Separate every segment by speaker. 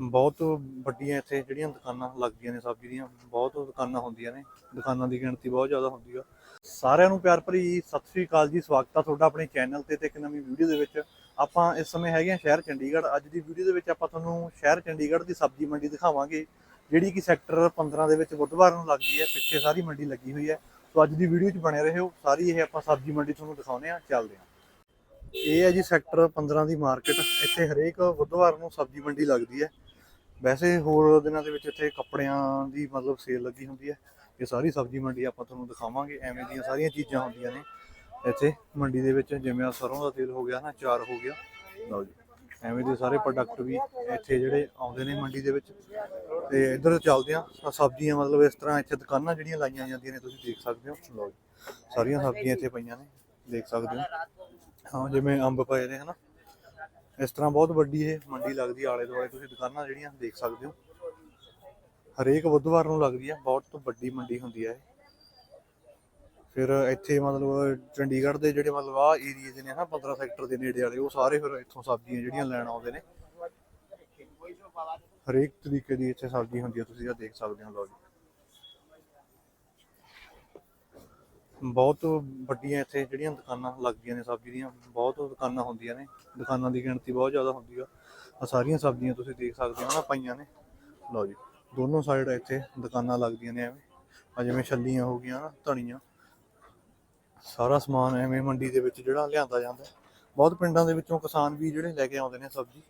Speaker 1: ਬਹੁਤ ਵੱਡੀਆਂ ਇੱਥੇ ਜਿਹੜੀਆਂ ਦੁਕਾਨਾਂ ਲੱਗਦੀਆਂ ਨੇ, ਸਬਜ਼ੀ ਦੀਆਂ, ਬਹੁਤ ਦੁਕਾਨਾਂ ਹੁੰਦੀਆਂ ਨੇ। ਦੁਕਾਨਾਂ ਦੀ ਗਿਣਤੀ ਬਹੁਤ ਜ਼ਿਆਦਾ ਹੁੰਦੀ ਆ। ਸਾਰਿਆਂ ਨੂੰ ਪਿਆਰ ਭਰੀ ਸਤਿ ਸ੍ਰੀ ਅਕਾਲ ਜੀ, ਸਵਾਗਤ ਆ ਤੁਹਾਡਾ ਆਪਣੇ ਚੈਨਲ ਤੇ ਤੇ ਇੱਕ ਨਵੀਂ ਵੀਡੀਓ ਦੇ ਵਿੱਚ। ਆਪਾਂ ਇਸ ਸਮੇਂ ਹੈਗੇ ਆ ਸ਼ਹਿਰ ਚੰਡੀਗੜ੍ਹ। ਅੱਜ ਦੀ ਵੀਡੀਓ ਦੇ ਵਿੱਚ ਆਪਾਂ ਤੁਹਾਨੂੰ ਸ਼ਹਿਰ ਚੰਡੀਗੜ੍ਹ ਦੀ ਸਬਜ਼ੀ ਮੰਡੀ ਦਿਖਾਵਾਂਗੇ, ਜਿਹੜੀ ਕਿ ਸੈਕਟਰ 15 ਦੇ ਵਿੱਚ ਬੁੱਧਵਾਰ ਨੂੰ ਲੱਗਦੀ ਹੈ। ਪਿੱਛੇ ਸਾਰੀ ਮੰਡੀ ਲੱਗੀ ਹੋਈ ਹੈ। ਸੋ ਅੱਜ ਦੀ ਵੀਡੀਓ 'ਚ ਬਣੇ ਰਹੋ। ਸਾਰੀ ਇਹ ਆਪਾਂ ਸਬਜ਼ੀ ਮੰਡੀ ਤੁਹਾਨੂੰ ਦਿਖਾਉਨੇ ਆ ਚੱਲਦੇ ਆ ਇਹ ਹੈ ਜੀ ਸੈਕਟਰ 15 ਦੀ ਮਾਰਕੀਟ। ਇੱਥੇ ਹਰੇਕ ਬੁੱਧਵਾਰ ਨੂੰ ਸਬਜ਼ੀ ਮੰਡੀ ਲੱਗਦੀ ਹੈ। ਵੈਸੇ ਹੋਰ ਦਿਨਾਂ ਦੇ ਵਿੱਚ ਇੱਥੇ ਕੱਪੜਿਆਂ ਦੀ ਮਤਲਬ ਸੇਲ ਲੱਗੀ ਹੁੰਦੀ ਹੈ ਇਹ ਸਾਰੀ ਸਬਜ਼ੀ ਮੰਡੀ ਆਪਾਂ ਤੁਹਾਨੂੰ ਦਿਖਾਵਾਂਗੇ, ਐਵੇਂ ਦੀਆਂ ਸਾਰੀਆਂ ਚੀਜ਼ਾਂ ਹੁੰਦੀਆਂ ਨੇ। ਇੱਥੇ ਮੰਡੀ ਦੇ ਵਿੱਚ ਜਿਵੇਂ ਆ ਸਰੋਂ ਦਾ ਤੇਲ ਹੋ ਗਿਆ ਨਾ ਚਾਰ ਹੋ ਗਿਆ। ਲਓ ਜੀ, ਐਵੇਂ ਦੇ ਸਾਰੇ ਪ੍ਰੋਡਕਟ ਵੀ ਇੱਥੇ ਜਿਹੜੇ ਆਉਂਦੇ ਨੇ ਮੰਡੀ ਦੇ ਵਿੱਚ। ਤੇ ਇੱਧਰ ਚੱਲਦੇ ਆ ਸਬਜ਼ੀਆਂ ਮਤਲਬ ਇਸ ਤਰ੍ਹਾਂ ਇੱਥੇ ਦੁਕਾਨਾਂ ਜਿਹੜੀਆਂ ਲਾਈਆਂ ਜਾਂਦੀਆਂ ਨੇ, ਤੁਸੀਂ ਦੇਖ ਸਕਦੇ ਹੋ। ਲਓ ਜੀ, ਸਾਰੀਆਂ ਸਬਜ਼ੀਆਂ ਇੱਥੇ ਪਈਆਂ ਨੇ, ਦੇਖ ਸਕਦੇ ਹੋ। ਹਾਂ, ਜਿਵੇਂ ਅੰਬ ਪਏ ਨੇ, ਹਨਾ। ਇਸ ਤਰ੍ਹਾਂ ਬਹੁਤ ਵੱਡੀ ਇਹ ਮੰਡੀ ਲੱਗਦੀ ਆਲੇ ਦੁਆਲੇ, ਤੁਸੀਂ ਦੁਕਾਨਾਂ ਜਿਹੜੀਆਂ ਦੇਖ ਸਕਦੇ ਹੋ। ਹਰੇਕ ਬੁੱਧਵਾਰ ਨੂੰ ਲੱਗਦੀ ਆ, ਬਹੁਤ ਵੱਡੀ ਮੰਡੀ ਹੁੰਦੀ ਆ ਇਹ। ਫਿਰ ਇੱਥੇ ਮਤਲਬ ਚੰਡੀਗੜ੍ਹ ਦੇ ਜਿਹੜੇ ਮਤਲਬ ਆ ਏਰੀਏ ਦੇ ਨੇ ਨਾ 15 ਸੈਕਟਰ ਦੇ ਨੇੜੇ ਵਾਲੇ, ਉਹ ਸਾਰੇ ਫਿਰ ਇੱਥੋਂ ਸਬਜ਼ੀਆਂ ਜਿਹੜੀਆਂ ਲੈਣ ਆਉਂਦੇ ਨੇ। ਹਰੇਕ ਤਰੀਕੇ ਦੀ ਇੱਥੇ ਸਬਜ਼ੀ ਹੁੰਦੀ ਆ, ਤੁਸੀਂ ਆ ਦੇਖ ਸਕਦੇ ਹੋ, ਲਓ ਜੀ। ਬਹੁਤ ਵੱਡੀਆਂ ਇੱਥੇ ਜਿਹੜੀਆਂ ਦੁਕਾਨਾਂ ਲੱਗਦੀਆਂ ਨੇ, ਸਬਜ਼ੀ ਦੀਆਂ, ਬਹੁਤ ਦੁਕਾਨਾਂ ਹੁੰਦੀਆਂ ਨੇ। ਦੁਕਾਨਾਂ ਦੀ ਗਿਣਤੀ ਬਹੁਤ ਜ਼ਿਆਦਾ ਹੁੰਦੀ ਆ। ਆ ਸਾਰੀਆਂ ਸਬਜ਼ੀਆਂ ਤੁਸੀਂ ਦੇਖ ਸਕਦੇ ਹੋ ਨਾ ਪਈਆਂ ਨੇ। ਲਓ ਜੀ, ਦੋਨੋਂ ਸਾਈਡ ਇੱਥੇ ਦੁਕਾਨਾਂ ਲੱਗਦੀਆਂ ਨੇ ਐਵੇਂ। ਆ ਜਿਵੇਂ ਛੱਲੀਆਂ ਹੋ ਗਈਆਂ ਨਾ ਧਨੀਆਂ। ਸਾਰਾ ਸਮਾਨ ਐਵੇਂ ਮੰਡੀ ਦੇ ਵਿੱਚ ਜਿਹੜਾ ਲਿਆਂਦਾ ਜਾਂਦਾ। ਬਹੁਤ ਪਿੰਡਾਂ ਦੇ ਵਿੱਚੋਂ ਕਿਸਾਨ ਵੀ ਜਿਹੜੇ ਲੈ ਕੇ ਆਉਂਦੇ ਨੇ ਸਬਜ਼ੀ।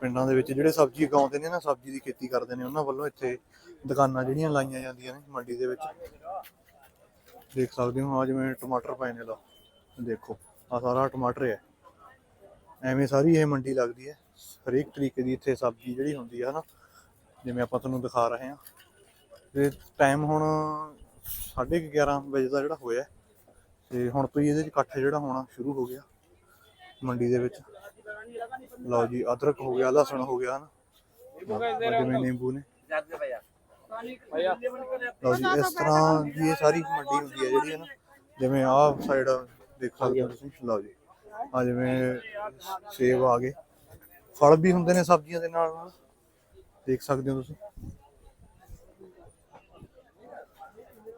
Speaker 1: ਪਿੰਡਾਂ ਦੇ ਵਿੱਚ ਜਿਹੜੇ ਸਬਜ਼ੀ ਉਗਾਉਂਦੇ ਨੇ ਨਾ, ਸਬਜ਼ੀ ਦੀ ਖੇਤੀ ਕਰਦੇ ਨੇ, ਉਹਨਾਂ ਵੱਲੋਂ ਇੱਥੇ ਦੁਕਾਨਾਂ ਜਿਹੜੀਆਂ ਲਾਈਆਂ ਜਾਂਦੀਆਂ ਨੇ ਮੰਡੀ ਦੇ ਵਿੱਚ। ਦੇਖ ਸਕਦੇ ਹੋ ਆ ਜਿਵੇਂ ਟਮਾਟਰ ਪਏ ਨੇ ਲਓ ਦੇਖੋ ਆ ਸਾਰਾ ਟਮਾਟਰ ਹੈ। ਐਵੇਂ ਸਾਰੀ ਇਹ ਮੰਡੀ ਲੱਗਦੀ ਹੈ ਹਰੇਕ ਤਰੀਕੇ ਦੀ ਇੱਥੇ ਸਬਜ਼ੀ ਜਿਹੜੀ ਹੁੰਦੀ ਹੈ ਨਾ ਜਿਵੇਂ ਆਪਾਂ ਤੁਹਾਨੂੰ ਦਿਖਾ ਰਹੇ ਹਾਂ। ਤੇ ਟਾਈਮ ਹੁਣ 11:30 ਵਜੇ ਦਾ ਜਿਹੜਾ ਹੋਇਆ ਹੈ, ਤੇ ਹੁਣ ਤੋਂ ਹੀ ਇਹਦੇ ਚ ਇਕੱਠ ਜਿਹੜਾ ਹੋਣਾ ਸ਼ੁਰੂ ਹੋ ਗਿਆ ਮੰਡੀ ਦੇ ਵਿੱਚ। ਲਓ ਜੀ ਅਦਰਕ ਹੋ ਗਿਆ ਲਸਣ ਹੋ ਗਿਆ ਨਾ ਜਿਵੇਂ ਨਿੰਬੂ ਨੇ। ਲਓ ਜੀ ਇਸ ਤਰ੍ਹਾਂ ਦੀ ਇਹ ਸਾਰੀ ਮੰਡੀ ਹੁੰਦੀ ਹੈ ਜਿਹੜੀ ਹੈ ਨਾ ਜਿਵੇਂ ਆਹ ਸਾਈਡ ਦੇਖ ਸਕਦੇ ਹੋ ਤੁਸੀਂ ਲਓ ਜੀ। ਆ ਜਿਵੇਂ ਸੇਬ ਆ ਗਏ। ਫਲ ਵੀ ਹੁੰਦੇ ਨੇ ਸਬਜ਼ੀਆਂ ਦੇ ਨਾਲ। ਨਾਲ ਦੇਖ ਸਕਦੇ ਹੋ ਤੁਸੀਂ।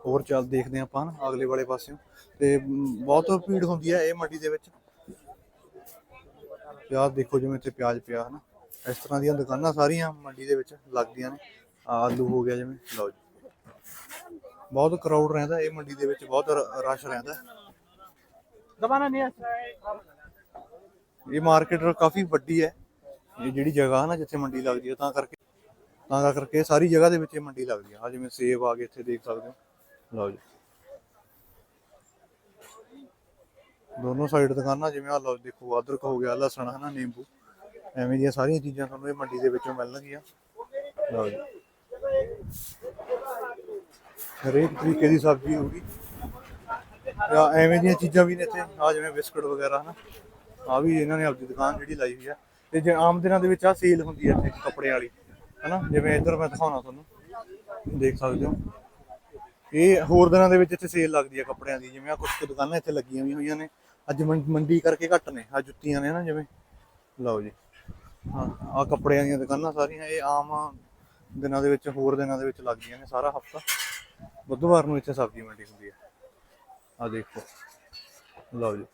Speaker 1: ਹੋਰ ਚੱਲ ਦੇਖਦੇ ਹਾਂ ਆਪਾਂ ਨਾ ਅਗਲੇ ਵਾਲੇ ਪਾਸਿਓਂ। ਤੇ ਬਹੁਤ ਭੀੜ ਹੁੰਦੀ ਹੈ ਇਹ ਮੰਡੀ ਦੇ ਵਿੱਚ। ਪਿਆਜ਼ ਦੇਖੋ ਜਿਵੇਂ ਇੱਥੇ ਪਿਆਜ਼ ਪਿਆ ਹਨਾ ਇਸ ਤਰ੍ਹਾਂ ਦੀਆਂ ਦੁਕਾਨਾਂ ਸਾਰੀਆਂ ਮੰਡੀ ਦੇ ਵਿੱਚ ਲੱਗਦੀਆਂ ਨੇ। ਆਲੂ ਹੋ ਗਿਆ ਜਿਵੇਂ ਲਓ ਜੀ। ਬਹੁਤ ਕਰਾਊਡ ਰਹਿੰਦਾ ਇਹ ਮੰਡੀ ਦੇ ਵਿੱਚ ਬਹੁਤ ਰਸ਼ ਰਹਿੰਦਾ।
Speaker 2: ਦਬਾਣਾ ਨਹੀਂ
Speaker 1: ਇਹ ਮਾਰਕੀਟ ਕਾਫੀ ਵੱਡੀ ਹੈ। ਇਹ ਜਿਹੜੀ ਜਗ੍ਹਾ ਹੈ ਨਾ ਜਿੱਥੇ ਮੰਡੀ ਲੱਗਦੀ ਹੈ ਤਾਂ ਕਰਕੇ ਤਾਂ ਕਰਕੇ ਸਾਰੀ ਜਗ੍ਹਾ ਦੇ ਵਿੱਚ ਇਹ ਮੰਡੀ ਲੱਗਦੀ ਹੈ। ਆ ਜਿਵੇਂ ਸੇਬ ਆ ਗਏ ਇੱਥੇ ਦੇਖ ਸਕਦੇ ਹੋ। ਲਓ ਜੀ। ਦੋਨੋਂ ਸਾਈਡ ਦੁਕਾਨਾਂ ਜਿਵੇਂ ਆ ਲਓ ਦੇਖੋ ਅਦਰਕ ਹੋ ਗਿਆ ਲਸਣ ਹਨਾ ਨਿੰਬੂ। ਐਵੇਂ ਦੀਆਂ ਸਾਰੀਆਂ ਚੀਜ਼ਾਂ ਤੁਹਾਨੂੰ ਇਹ ਮੰਡੀ ਦੇ ਵਿੱਚੋਂ ਮਿਲਣਗੀਆਂ। ਲਓ ਜੀ। ਹਰੇਕ ਤਰੀਕੇ ਦੀ ਸਬਜ਼ੀ ਹੋਊਗੀ ਜਾਂ ਐਵੇਂ ਦੀਆਂ ਚੀਜ਼ਾਂ ਵੀ ਨੇ ਇੱਥੇ ਆ ਜਿਵੇਂ ਬਿਸਕੁਟ ਵਗੈਰਾ, ਹਨਾ। ਆ ਵੀ ਇਹਨਾਂ ਨੇ ਆਪਣੀ ਦੁਕਾਨ ਜਿਹੜੀ ਲਾਈ ਹੋਈ ਆ। ਤੇ ਜੇ ਆਮ ਦਿਨਾਂ ਦੇ ਵਿੱਚ ਆ ਸੇਲ ਹੁੰਦੀ ਹੈ ਇੱਥੇ ਕੱਪੜੇ ਵਾਲੀ, ਹਨਾ। ਜਿਵੇਂ ਇੱਧਰ ਮੈਂ ਦਿਖਾਉਣਾ ਤੁਹਾਨੂੰ, ਦੇਖ ਸਕਦੇ ਹੋ। ਇਹ ਹੋਰ ਦਿਨਾਂ ਦੇ ਵਿੱਚ ਇੱਥੇ ਸੇਲ ਲੱਗਦੀ ਹੈ ਕੱਪੜਿਆਂ ਦੀ, ਜਿਵੇਂ ਆ ਕੁਝ ਕੁ ਦੁਕਾਨਾਂ ਇੱਥੇ ਲੱਗੀਆਂ ਵੀ ਹੋਈਆਂ ਨੇ। ਅੱਜ ਮੰਡੀ ਕਰਕੇ ਘੱਟ ਨੇ ਆ ਜੁੱਤੀਆਂ ਨੇ ਨਾ ਜਿਵੇਂ। ਲਓ ਜੀ। ਹਾਂ ਆ ਕੱਪੜਿਆਂ ਦੀਆਂ ਦੁਕਾਨਾਂ ਸਾਰੀਆਂ, ਇਹ ਆਮ ਦਿਨਾਂ ਦੇ ਵਿੱਚ, ਹੋਰ ਦਿਨਾਂ ਦੇ ਵਿੱਚ ਲੱਗਦੀਆਂ ਨੇ ਸਾਰਾ ਹਫਤਾ। ਬੁੱਧਵਾਰ ਨੂੰ ਇੱਥੇ ਸਬਜ਼ੀ ਮੰਡੀ ਹੁੰਦੀ ਹੈ। ਆ ਦੇਖੋ। ਲਓ ਜੀ।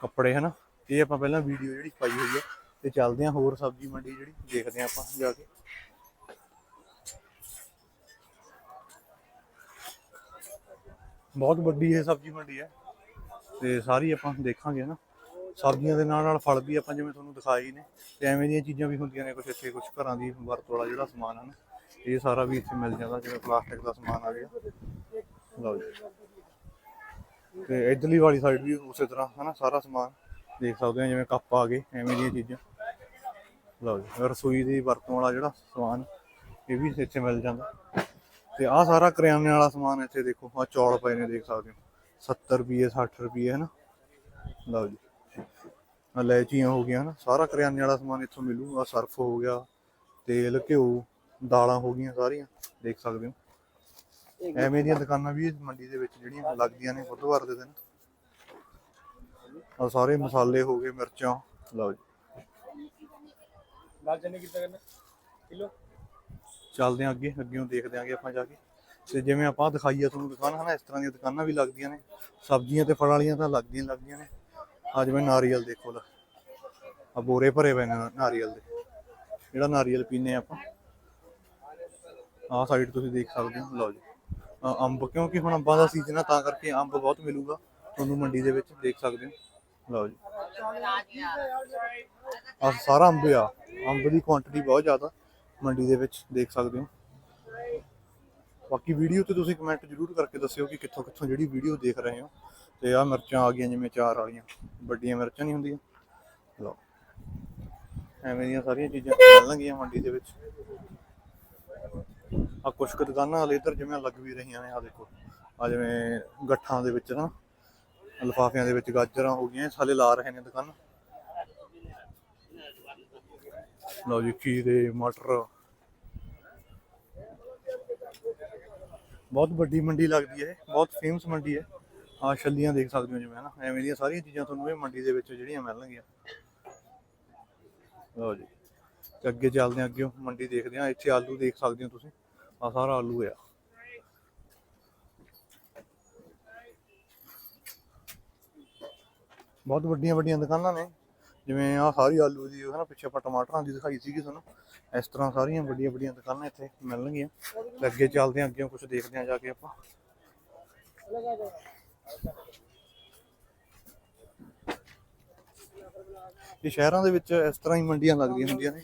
Speaker 1: ਕੱਪੜੇ, ਹਨਾ? ਇਹ ਆਪਾਂ ਪਹਿਲਾਂ ਵੀਡੀਓ ਜਿਹੜੀ ਪਾਈ ਹੋਈ ਹੈ, ਤੇ ਚੱਲਦੇ ਹਾਂ ਹੋਰ ਸਬਜ਼ੀ ਮੰਡੀ ਜਿਹੜੀ, ਦੇਖਦੇ ਹਾਂ ਆਪਾਂ ਜਾ ਕੇ। ਬਹੁਤ ਵੱਡੀ ਇਹ ਸਬਜ਼ੀ ਮੰਡੀ ਹੈ। ਤੇ ਸਾਰੀ ਆਪਾਂ ਦੇਖਾਂਗੇ ਨਾ ਸਬਜ਼ੀਆਂ ਦੇ ਨਾਲ ਨਾਲ ਫਲ ਵੀ ਆਪਾਂ ਜਿਵੇਂ ਤੁਹਾਨੂੰ ਦਿਖਾਏ ਨੇ, ਤੇ ਐਵੇਂ ਦੀਆਂ ਚੀਜ਼ਾਂ ਵੀ ਹੁੰਦੀਆਂ ਨੇ ਕੁਝ ਇੱਥੇ ਕੁਝ ਘਰਾਂ ਦੀ ਵਰਤੋਂ ਵਾਲਾ ਜਿਹੜਾ ਸਮਾਨ ਹਨ ਇਹ ਸਾਰਾ ਵੀ ਇੱਥੇ ਮਿਲ ਜਾਂਦਾ, ਜਿਵੇਂ ਪਲਾਸਟਿਕ ਦਾ ਸਮਾਨ ਆ ਗਿਆ। ਲਓ ਜੀ। ਤੇ ਇਧਰਲੀ ਵਾਲੀ ਸਾਈਡ ਵੀ ਉਸੇ ਤਰ੍ਹਾਂ, ਹਨਾ, ਸਾਰਾ ਸਮਾਨ ਦੇਖ ਸਕਦੇ ਹੋ, ਜਿਵੇਂ ਕੱਪ ਆ ਗਏ, ਐਵੇਂ ਦੀਆਂ ਚੀਜ਼ਾਂ। ਲਓ ਜੀ, ਰਸੋਈ ਦੀ ਵਰਤੋਂ ਵਾਲਾ ਜਿਹੜਾ ਸਮਾਨ, ਇਹ ਵੀ ਇੱਥੇ ਮਿਲ ਜਾਂਦਾ। ਤੇ ਆਹ ਸਾਰਾ ਕਰਿਆਨੇ ਵਾਲਾ ਸਮਾਨ ਇੱਥੇ ਦੇਖੋ ਆ ਚੌਲ ਪਏ ਨੇ, ਦੇਖ ਸਕਦੇ ਹੋ। 70 ਰੁਪਏ 60 ਰੁਪਏ ਹੈ ਨਾ ਲਓ ਜੀ। ਇਲਾਇਚੀਆਂ ਹੋ ਗਈਆਂ ਹਨਾ ਸਾਰਾ ਕਰਿਆਨੇ ਵਾਲਾ ਸਮਾਨ ਇੱਥੋਂ ਮਿਲੂਗਾ ਸਰਫ ਹੋ ਗਿਆ ਤੇਲ ਘਿਓ ਦਾਲਾਂ ਹੋ ਗਈਆਂ ਸਾਰੀਆਂ ਦੇਖ ਸਕਦੇ ਹੋ। ਐਵੇਂ ਦੀਆਂ ਦੁਕਾਨਾਂ ਵੀ ਮੰਡੀ ਦੇ ਵਿੱਚ ਜਿਹੜੀਆਂ ਲੱਗਦੀਆਂ ਨੇ ਬੁੱਧਵਾਰ ਦੇ ਦਿਨ। ਆ ਸਾਰੇ ਮਸਾਲੇ ਹੋ ਗਏ ਮਿਰਚਾਂ ਲਓ ਜੀ।
Speaker 2: ਲਾਲ ਚਨੇ
Speaker 1: ਚੱਲਦੇ ਆਂ ਅੱਗੇ ਅੱਗੇੋਂ ਦੇਖਦੇ ਆਂਗੇ ਆਪਾਂ ਜਾ ਕੇ। ਤੇ ਜਿਵੇਂ ਆਪਾਂ ਦਿਖਾਈਆ ਤੁਹਾਨੂੰ ਦੁਕਾਨ ਹਨਾ ਇਸ ਤਰ੍ਹਾਂ ਦੀਆਂ ਦੁਕਾਨਾਂ ਵੀ ਲੱਗਦੀਆਂ ਨੇ। ਸਬਜ਼ੀਆਂ ਤੇ ਫਲ ਵਾਲੀਆਂ ਤਾਂ ਲੱਗਦੀਆਂ ਲੱਗਦੀਆਂ ਨੇ। ਆ ਜਿਵੇਂ ਨਾਰੀਅਲ ਦੇਖੋ ਲਾ ਆ ਬੋਰੇ ਭਰੇ ਪਏ ਨੇ ਨਾਰੀਅਲ ਦੇ। ਜਿਹੜਾ ਨਾਰੀਅਲ ਪੀਨੇ ਆਪਾਂ। ਆਹ ਸਾਈਡ ਤੁਸੀਂ ਦੇਖ ਸਕਦੇ ਹੋ। ਲਓ ਜੀ। ਅੰਬ, ਕਿਉਂਕਿ ਹੁਣ ਅੰਬਾਂ ਦਾ ਸੀਜ਼ਨ ਆ, ਤਾਂ ਕਰਕੇ ਅੰਬ ਬਹੁਤ ਮਿਲੂਗਾ। ਤੁਹਾਨੂੰ ਮੰਡੀ ਦੇ ਵਿੱਚ ਦੇਖ ਸਕਦੇ ਹੋ। ਲਓ ਜੀ। ਆ ਸਾਰਾ ਅੰਬ ਆ। ਅੰਬ ਦੀ ਕੁਆਂਟੀਟੀ ਬਹੁਤ ਜ਼ਿਆਦਾ ਮੰਡੀ ਦੇ ਵਿੱਚ ਦੇਖ ਸਕਦੇ ਹੋ। ਬਾਕੀ ਵੀਡੀਓ ਤੇ ਤੁਸੀਂ ਕਮੈਂਟ ਜ਼ਰੂਰ ਕਰਕੇ ਦੱਸਿਓ ਕਿ ਕਿੱਥੋਂ ਕਿੱਥੋਂ ਜਿਹੜੀ ਵੀਡੀਓ ਦੇਖ ਰਹੇ ਹੋ। ਤੇ ਆ ਮਿਰਚਾਂ ਆ ਗਈਆਂ ਜਿਵੇਂ ਚਾਰ ਵਾਲੀਆਂ। ਵੱਡੀਆਂ ਮਿਰਚਾਂ ਨਹੀਂ ਹੁੰਦੀਆਂ। ਲਓ। ਐਵੇਂ ਦੀਆਂ ਸਾਰੀਆਂ ਚੀਜ਼ਾਂ ਮਿਲਣਗੀਆਂ ਮੰਡੀ ਦੇ ਵਿੱਚ। ਆ ਕੁਛ ਕੁ ਦੁਕਾਨਾਂ ਹਲੇ ਇੱਧਰ ਜਿਵੇਂ ਲੱਗ ਵੀ ਰਹੀਆਂ ਨੇ ਆ ਦੇਖੋ। ਆ ਜਿਵੇਂ ਗੱਠਾਂ ਦੇ ਵਿੱਚ ਨਾ, ਲਿਫਾਫਿਆਂ ਦੇ ਵਿੱਚ ਗਾਜਰਾਂ ਹੋ ਗਈਆਂ ਇਹ ਲਾ ਰਹੇ ਨੇ ਦੁਕਾਨ। ਲਓ ਜੀ, ਖੀਰੇ, ਮਟਰ। ਬਹੁਤ ਵੱਡੀ ਮੰਡੀ ਲੱਗਦੀ ਹੈ ਬਹੁਤ ਫੇਮਸ ਮੰਡੀ ਹੈ। ਆ ਛੱਲੀਆਂ ਦੇਖ ਸਕਦੇ ਹੋ ਜਿਵੇਂ ਨਾ, ਐਵੇਂ ਦੀਆਂ ਸਾਰੀਆਂ ਚੀਜ਼ਾਂ ਤੁਹਾਨੂੰ ਇਹ ਮੰਡੀ ਦੇ ਵਿੱਚ ਜਿਹੜੀਆਂ ਮਿਲਣਗੀਆਂ। ਲਓ ਜੀ, ਤੇ ਅੱਗੇ ਚੱਲਦੇ ਹਾਂ, ਅੱਗੇ ਮੰਡੀ ਦੇਖਦੇ ਹਾਂ, ਇੱਥੇ ਆਲੂ ਦੇਖ ਸਕਦੇ ਹੋ ਤੁਸੀਂ ਆ ਸਾਰਾ ਆਲੂ ਆ ਬਹੁਤ ਵੱਡੀਆਂ ਵੱਡੀਆਂ ਦੁਕਾਨਾਂ ਨੇ, ਜਿਵੇਂ ਆ ਸਾਰੀ ਆਲੂ ਦੀ ਹੈ ਨਾ, ਪਿੱਛੇ ਆਪਾਂ ਟਮਾਟਰਾਂ ਦੀ ਦਿਖਾਈ ਸੀਗੀ ਤੁਹਾਨੂੰ, ਇਸ ਤਰ੍ਹਾਂ ਸਾਰੀਆਂ ਵੱਡੀਆਂ ਵੱਡੀਆਂ ਦੁਕਾਨਾਂ ਇੱਥੇ ਮਿਲਣਗੀਆਂ। ਅੱਗੇ ਚੱਲਦੇ ਹਾਂ ਅੱਗੇ ਕੁਝ ਦੇਖਦੇ ਹਾਂ, ਜਾ ਕੇ ਆਪਾਂ। ਇਹ ਸ਼ਹਿਰਾਂ ਦੇ ਵਿੱਚ ਇਸ ਤਰ੍ਹਾਂ ਹੀ ਮੰਡੀਆਂ ਲੱਗਦੀਆਂ ਹੁੰਦੀਆਂ ਨੇ।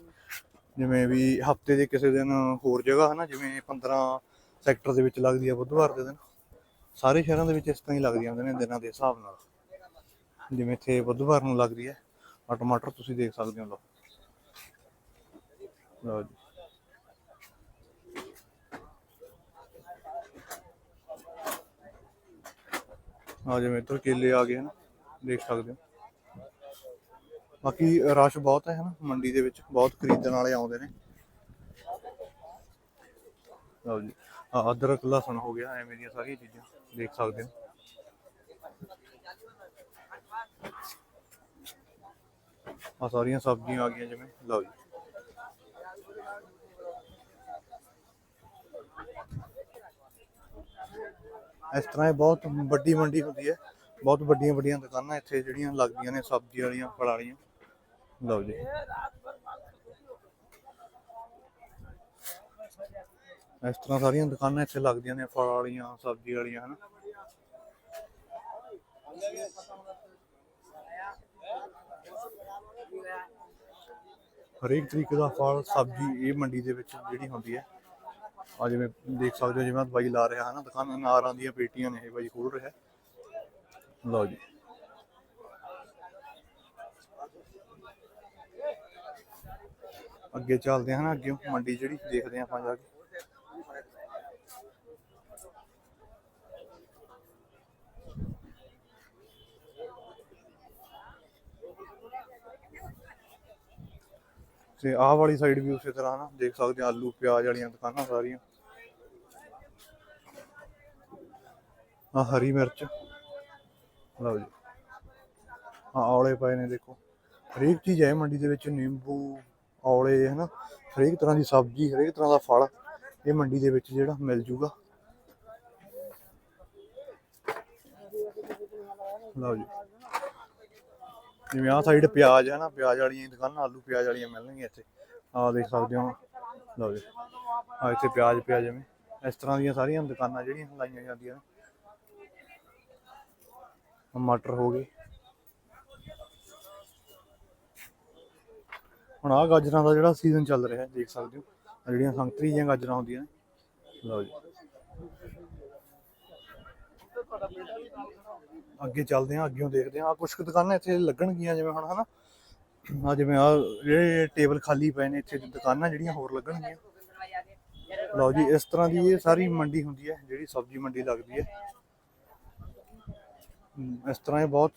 Speaker 1: ਜਿਵੇਂ ਵੀ ਹਫ਼ਤੇ ਦੇ ਕਿਸੇ ਦਿਨ ਹੋਰ ਜਗ੍ਹਾ ਹਨਾ, ਜਿਵੇਂ 15 ਸੈਕਟਰ ਦੇ ਵਿੱਚ ਲੱਗਦੀ ਆ ਬੁੱਧਵਾਰ ਦੇ ਦਿਨ। ਸਾਰੇ ਸ਼ਹਿਰਾਂ ਦੇ ਵਿੱਚ ਇਸ ਤਰ੍ਹਾਂ ਹੀ ਲੱਗਦੀਆਂ ਹੁੰਦੀਆਂ ਨੇ ਦਿਨਾਂ ਦੇ ਹਿਸਾਬ ਨਾਲ। ਜਿਵੇਂ ਇੱਥੇ ਬੁੱਧਵਾਰ ਨੂੰ ਲੱਗਦੀ ਹੈ ਆ ਟਮਾਟਰ ਤੁਸੀਂ ਦੇਖ ਸਕਦੇ ਹੋ ਲਓ। ਲਓ ਜੀ। ਆ ਜਿਵੇਂ ਇੱਧਰ ਕੇਲੇ ਆ ਗਏ ਹਨ ਦੇਖ ਸਕਦੇ ਹੋ ਬਾਕੀ ਰਸ਼ ਬਹੁਤ ਹੈ ਨਾ ਮੰਡੀ ਦੇ ਵਿੱਚ ਬਹੁਤ ਖਰੀਦਣ ਵਾਲੇ ਆਉਂਦੇ ਨੇ ਲਓ ਜੀ ਆ ਅਦਰਕ ਲਸਣ ਹੋ ਗਿਆ ਐਵੇਂ ਦੀਆਂ ਸਾਰੀਆਂ ਚੀਜ਼ਾਂ ਦੇਖ ਸਕਦੇ ਹੋ ਆ ਸਾਰੀਆਂ ਸਬਜ਼ੀਆਂ ਆ ਗਈਆਂ ਜਿਵੇਂ ਲਓ ਜੀ ਇਸ ਤਰ੍ਹਾਂ ਇਹ ਬਹੁਤ ਵੱਡੀ ਮੰਡੀ ਹੁੰਦੀ ਹੈ। ਬਹੁਤ ਵੱਡੀਆਂ ਵੱਡੀਆਂ ਦੁਕਾਨਾਂ ਇੱਥੇ ਜਿਹੜੀਆਂ ਲੱਗਦੀਆਂ ਨੇ ਸਬਜ਼ੀ ਵਾਲੀਆਂ, ਫਲ ਵਾਲੀਆਂ। ਲਓ ਜੀ। ਇਸ ਤਰ੍ਹਾਂ ਸਾਰੀਆਂ ਦੁਕਾਨਾਂ ਇੱਥੇ ਲੱਗਦੀਆਂ ਨੇ, ਫਲ ਵਾਲੀਆਂ, ਸਬਜ਼ੀ ਵਾਲੀਆਂ, ਹਨ। ਹਰੇਕ ਤਰੀਕੇ ਦਾ ਫਲ, ਸਬਜ਼ੀ ਇਹ ਮੰਡੀ ਦੇ ਵਿੱਚ ਜਿਹੜੀ ਹੁੰਦੀ ਹੈ। ਆ ਜਿਵੇਂ ਦੇਖ ਸਕਦੇ ਹੋ ਜਿਵੇਂ ਬਾਈ ਲਾ ਰਿਹਾ ਹੈ ਨਾ ਦੁਕਾਨ, ਅਨਾਰਾਂ ਦੀਆਂ ਪੇਟੀਆਂ ਨੇ ਇਹ ਬਾਈ ਖੋਲ ਰਿਹਾ ਲਓ ਜੀ। ਅੱਗੇ ਚੱਲਦੇ ਹਾਂ ਨਾ, ਅੱਗੇ ਮੰਡੀ ਜਿਹੜੀ ਦੇਖਦੇ ਹਾਂ ਆਪਾਂ ਜਾ ਕੇ। ਤੇ ਆਹ ਵਾਲੀ ਸਾਈਡ ਵੀ ਉਸੇ ਤਰ੍ਹਾਂ ਨਾ, ਦੇਖ ਸਕਦੇ ਹਾਂ, ਆਲੂ, ਪਿਆਜ਼ ਵਾਲੀਆਂ ਦੁਕਾਨਾਂ ਸਾਰੀਆਂ। ਆ ਹਰੀ ਮਿਰਚ। ਲਓ ਜੀ। ਆ ਔਲੇ ਪਏ ਨੇ, ਦੇਖੋ। ਹਰੇਕ ਚੀਜ਼ ਹੈ ਮੰਡੀ ਦੇ ਵਿੱਚ, ਨਿੰਬੂ, ਔਲੇ, ਹਨਾ, ਹਰੇਕ ਤਰ੍ਹਾਂ ਦੀ ਸਬਜ਼ੀ, ਹਰੇਕ ਤਰ੍ਹਾਂ ਦਾ ਫਲ ਇਹ ਮੰਡੀ ਦੇ ਵਿੱਚ ਜਿਹੜਾ ਮਿਲ ਜੂਗਾ। ਲਓ ਜੀ। ਜਿਵੇਂ ਆਹ ਸਾਈਡ ਪਿਆਜ਼ ਹੈ ਨਾ, ਪਿਆਜ਼ ਵਾਲੀਆਂ ਦੁਕਾਨਾਂ, ਆਲੂ ਪਿਆਜ਼ ਵਾਲੀਆਂ ਮਿਲਣਗੀਆਂ ਇੱਥੇ। ਆਹ ਦੇਖ ਸਕਦੇ ਹੋ। ਲਓ ਜੀ। ਆ ਇੱਥੇ ਪਿਆਜ਼ ਪਿਆ ਜਿਵੇਂ। ਇਸ ਤਰ੍ਹਾਂ ਦੀਆਂ ਸਾਰੀਆਂ ਦੁਕਾਨਾਂ ਜਿਹੜੀਆਂ ਲਾਈਆਂ ਜਾਂਦੀਆਂ ਨੇ। ਮਟਰ ਹੋ ਗਏ। ਹੁਣ ਆਹ ਗਾਜਰਾਂ ਦਾ ਜਿਹੜਾ ਸੀਜ਼ਨ ਚੱਲ ਰਿਹਾ, ਦੇਖ ਸਕਦੇ ਹੋ। ਜਿਹੜੀਆਂ ਸੰਤਰੀ ਜਿਹੀਆਂ ਗਾਜਰਾਂ ਹੁੰਦੀਆਂ ਨੇ। ਲਓ ਜੀ। ਅੱਗੇ ਚੱਲਦੇ ਹਾਂ ਅੱਗੇੋਂ ਦੇਖਦੇ ਹਾਂ। ਆ ਕੁਝ ਕੁ ਦੁਕਾਨਾਂ ਇੱਥੇ ਲੱਗਣਗੀਆਂ ਜਿਵੇਂ ਹੁਣ, ਹਨਾ? ਆ ਜਿਵੇਂ ਆ ਜਿਹੜੇ ਟੇਬਲ ਖਾਲੀ ਪਏ ਨੇ, ਇੱਥੇ ਦੁਕਾਨਾਂ ਜਿਹੜੀਆਂ ਹੋਰ ਲੱਗਣਗੀਆਂ। ਲਓ ਜੀ, ਇਸ ਤਰ੍ਹਾਂ ਦੀ ਇਹ ਸਾਰੀ ਮੰਡੀ ਹੁੰਦੀ ਹੈ, ਜਿਹੜੀ ਸਬਜ਼ੀ ਮੰਡੀ ਲੱਗਦੀ ਹੈ। ਇਸ ਤਰ੍ਹਾਂ ਇਹ ਬਹੁਤ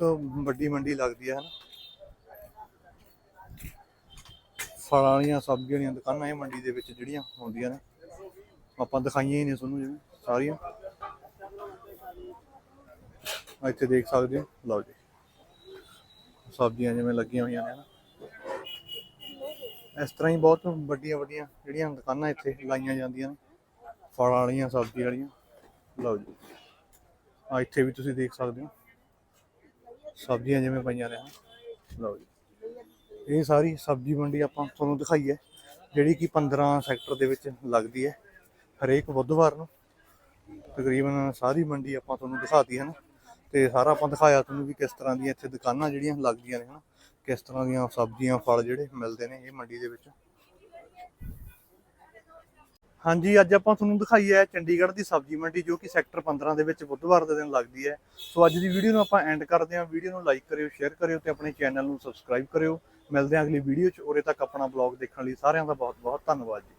Speaker 1: ਵੱਡੀ ਮੰਡੀ ਲੱਗਦੀ ਹੈ, ਹਨਾ? ਫਲਾਂ ਵਾਲੀਆਂ ਸਬਜ਼ੀਆਂ ਵਾਲੀਆਂ ਦੁਕਾਨਾਂ ਇਹ ਮੰਡੀ ਦੇ ਵਿੱਚ ਜਿਹੜੀਆਂ ਹੁੰਦੀਆਂ ਨੇ। ਆਪਾਂ ਦਿਖਾਈਆਂ ਹੀ ਨੇ ਤੁਹਾਨੂੰ, ਜਿਵੇਂ ਸਾਰੀਆਂ। ਇੱਥੇ ਦੇਖ ਸਕਦੇ ਹੋ। ਲਓ ਜੀ। ਸਬਜ਼ੀਆਂ ਜਿਵੇਂ ਲੱਗੀਆਂ ਹੋਈਆਂ ਨੇ ਨਾ। ਇਸ ਤਰ੍ਹਾਂ ਹੀ ਬਹੁਤ ਵੱਡੀਆਂ ਵੱਡੀਆਂ ਜਿਹੜੀਆਂ ਦੁਕਾਨਾਂ ਇੱਥੇ ਲਾਈਆਂ ਜਾਂਦੀਆਂ ਨੇ। ਫਲ ਵਾਲੀਆਂ, ਸਬਜ਼ੀ ਵਾਲੀਆਂ। ਲਓ ਜੀ। ਆ ਇੱਥੇ ਵੀ ਤੁਸੀਂ ਦੇਖ ਸਕਦੇ ਹੋ। ਸਬਜ਼ੀਆਂ ਜਿਵੇਂ ਪਈਆਂ ਨੇ। ਲਓ ਜੀ। ਇਹ ਸਾਰੀ ਸਬਜ਼ੀ ਮੰਡੀ ਆਪਾਂ ਤੁਹਾਨੂੰ ਦਿਖਾਈ ਹੈ ਜਿਹੜੀ ਕਿ 15 ਸੈਕਟਰ ਦੇ ਵਿੱਚ ਲੱਗਦੀ ਹੈ। ਹਰੇਕ ਬੁੱਧਵਾਰ ਨੂੰ ਤਕਰੀਬਨ ਸਾਰੀ ਮੰਡੀ ਆਪਾਂ ਤੁਹਾਨੂੰ ਦਿਖਾਤੀ ਹੈ ਨਾ। ਤੇ ਸਾਰਾ ਆਪਾਂ ਦਿਖਾਇਆ ਤੁਹਾਨੂੰ ਵੀ ਕਿਸ ਤਰ੍ਹਾਂ ਦੀਆਂ ਇੱਥੇ ਦੁਕਾਨਾਂ ਜਿਹੜੀਆਂ ਲੱਗਦੀਆਂ ਨੇ ਹਨਾ। ਕਿਸ ਤਰ੍ਹਾਂ ਦੀਆਂ ਸਬਜ਼ੀਆਂ, ਫਲ ਜਿਹੜੇ ਮਿਲਦੇ ਨੇ ਇਹ ਮੰਡੀ ਦੇ ਵਿੱਚ। ਹਾਂਜੀ, ਅੱਜ ਆਪਾਂ ਤੁਹਾਨੂੰ ਦਿਖਾਈ ਹੈ ਚੰਡੀਗੜ੍ਹ ਦੀ ਸਬਜ਼ੀ ਮੰਡੀ ਜੋ ਕਿ ਸੈਕਟਰ 15 ਦੇ ਵਿੱਚ ਬੁੱਧਵਾਰ ਦੇ ਦਿਨ ਲੱਗਦੀ ਹੈ। ਸੋ ਅੱਜ ਦੀ ਵੀਡੀਓ ਨੂੰ ਆਪਾਂ ਐਂਡ ਕਰਦੇ ਹਾਂ। ਵੀਡੀਓ ਨੂੰ ਲਾਈਕ ਕਰਿਓ ਸ਼ੇਅਰ ਕਰਿਓ ਤੇ ਆਪਣੇ ਚੈਨਲ ਨੂੰ ਸਬਸਕ੍ਰਾਈਬ ਕਰਿਓ। ਮਿਲਦੇ ਹਾਂ ਅਗਲੀ ਵੀਡੀਓ 'ਚ। ਉਰੇ ਤੱਕ ਆਪਣਾ ਬਲੌਗ ਦੇਖਣ ਲਈ ਸਾਰਿਆਂ ਦਾ ਬਹੁਤ ਬਹੁਤ ਧੰਨਵਾਦ ਜੀ।